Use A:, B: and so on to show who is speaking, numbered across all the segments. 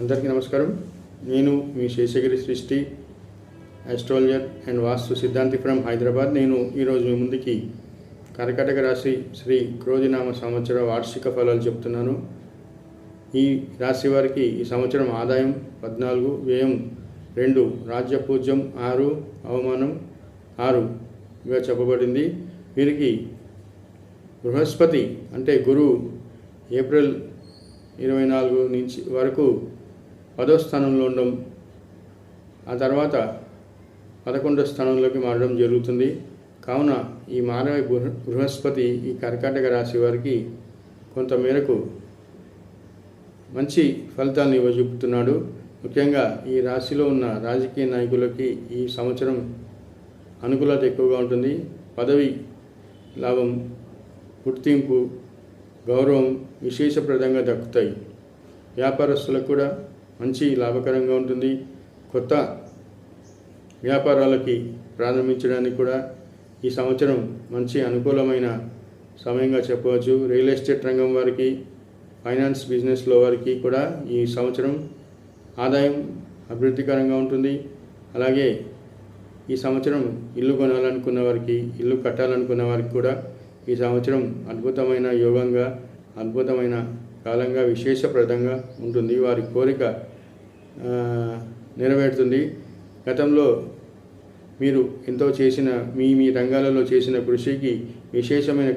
A: అందరికీ నమస్కారం. నేను మీ శేషగిరి సృష్టి ఆస్ట్రాలజర్ అండ్ వాస్తు సిద్ధాంతి ఫ్రమ్ హైదరాబాద్. నేను ఈరోజు మీ ముందుకి కర్కటక రాశి శ్రీ క్రోధినామ సంవత్సర వార్షిక ఫలాలు చెప్తున్నాను. ఈ రాశి వారికి ఈ సంవత్సరం ఆదాయం పద్నాలుగు వ్యయం రెండు రాజ్య పూజ్యం ఆరు అవమానం ఆరుగా చెప్పబడింది. వీరికి బృహస్పతి అంటే గురువు ఏప్రిల్ ఇరవై నాలుగు నుంచి వరకు పదో స్థానంలో ఉండడం ఆ తర్వాత పదకొండో స్థానంలోకి మారడం జరుగుతుంది. కావున ఈ మానవ బృహ- బృహస్పతి ఈ కర్కాటక రాశి వారికి కొంత మేరకు మంచి ఫలితాలను ఇవ్వజూపుతున్నాడు ముఖ్యంగా ఈ రాశిలో ఉన్న రాజకీయ నాయకులకి ఈ సంవత్సరం అనుకూలత ఎక్కువగా ఉంటుంది. పదవి లాభం గుర్తింపు గౌరవం విశేషప్రదంగా దక్కుతాయి. వ్యాపారస్తులకు కూడా మంచి లాభకరంగా ఉంటుంది. కొత్త వ్యాపారాలకి ప్రారంభించడానికి కూడా ఈ సంవత్సరం మంచి అనుకూలమైన సమయంగా చెప్పవచ్చు. రియల్ ఎస్టేట్ రంగం వారికి ఫైనాన్స్ బిజినెస్లో వారికి కూడా ఈ సంవత్సరం ఆదాయం అభివృద్ధికరంగా ఉంటుంది. అలాగే ఈ సంవత్సరం ఇల్లు కొనాలనుకున్న వారికి ఇల్లు కట్టాలనుకున్న వారికి కూడా ఈ సంవత్సరం అద్భుతమైన యోగంగా అద్భుతమైన కాలంగా విశేషప్రదంగా ఉంటుంది. వారి కోరిక నెరవేరుతుంది. గతంలో మీరు ఎంతో చేసిన మీ మీ రంగాలలో చేసిన కృషికి విశేషమైన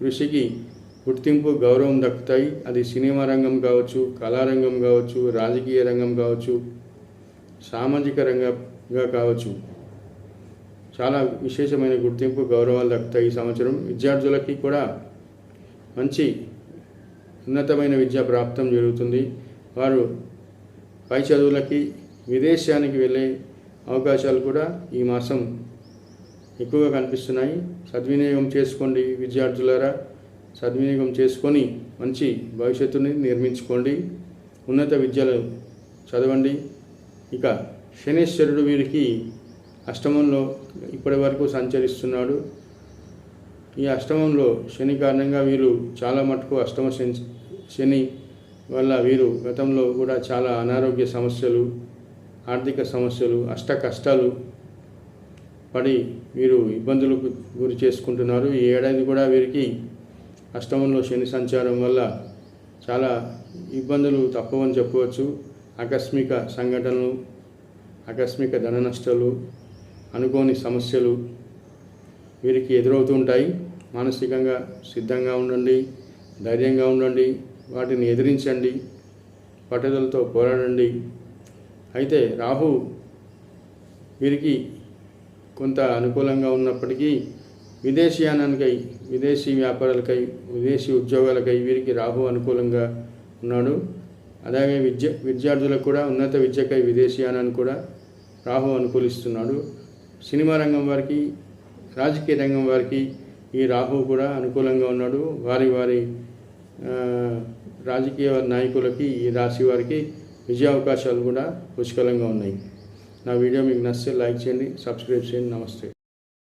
A: కృషికి గుర్తింపు గౌరవం దక్కుతాయి. అది సినిమా రంగం కావచ్చు కళారంగం కావచ్చు రాజకీయ రంగం కావచ్చు సామాజిక రంగంగా కావచ్చు. చాలా విశేషమైన గుర్తింపు గౌరవాలు దక్కుతాయి ఈ సంవత్సరం. విద్యార్థులకి కూడా మంచి ఉన్నతమైన విద్య ప్రాప్తం జరుగుతుంది. వారు పై చదువులకి విదేశానికి వెళ్ళే అవకాశాలు కూడా ఈ మాసం ఎక్కువగా కనిపిస్తున్నాయి. సద్వినియోగం చేసుకోండి విద్యార్థులారా. సద్వినియోగం చేసుకొని మంచి భవిష్యత్తుని నిర్మించుకోండి. ఉన్నత విద్యలు చదవండి. ఇక శనేశ్వరుడు వీరికి అష్టమంలో ఇప్పటి వరకు సంచరిస్తున్నాడు. ఈ అష్టమంలో శని కారణంగా వీరు చాలా మటుకు అష్టమ శని వల్ల వీరు గతంలో కూడా చాలా అనారోగ్య సమస్యలు ఆర్థిక సమస్యలు అష్ట కష్టాలు పడి వీరు ఇబ్బందులకు గురి చేసుకుంటున్నారు. ఈ ఏడాది కూడా వీరికి అష్టమంలో శని సంచారం వల్ల చాలా ఇబ్బందులు తప్పవని చెప్పవచ్చు. ఆకస్మిక సంఘటనలు ఆకస్మిక ధన నష్టాలు అనుకోని సమస్యలు వీరికి ఎదురవుతుంటాయి మానసికంగా సిద్ధంగా ఉండండి ధైర్యంగా ఉండండి. వాటిని ఎదిరించండి పట్టుదలతో పోరాడండి. అయితే రాహు వీరికి కొంత అనుకూలంగా ఉన్నప్పటికీ విదేశీయానానికై విదేశీ వ్యాపారాలకై విదేశీ ఉద్యోగాలకై వీరికి రాహు అనుకూలంగా ఉన్నాడు. అలాగే విద్య విద్యార్థులకు కూడా ఉన్నత విద్యకై విదేశీయానాన్ని కూడా రాహు అనుకూలిస్తున్నాడు. సినిమా రంగం వారికి రాజకీయ రంగం వారికి ఈ రాహు కూడా అనుకూలంగా ఉన్నాడు. వారి వారి రాజకీయ నాయకులకి ఈ రాశి వారికి విజయ అవకాశాలు కూడా పుష్కలంగా ఉన్నాయి. నా వీడియో మీకు నచ్చితే లైక్ చేయండి సబ్స్క్రైబ్ చేయండి నమస్తే.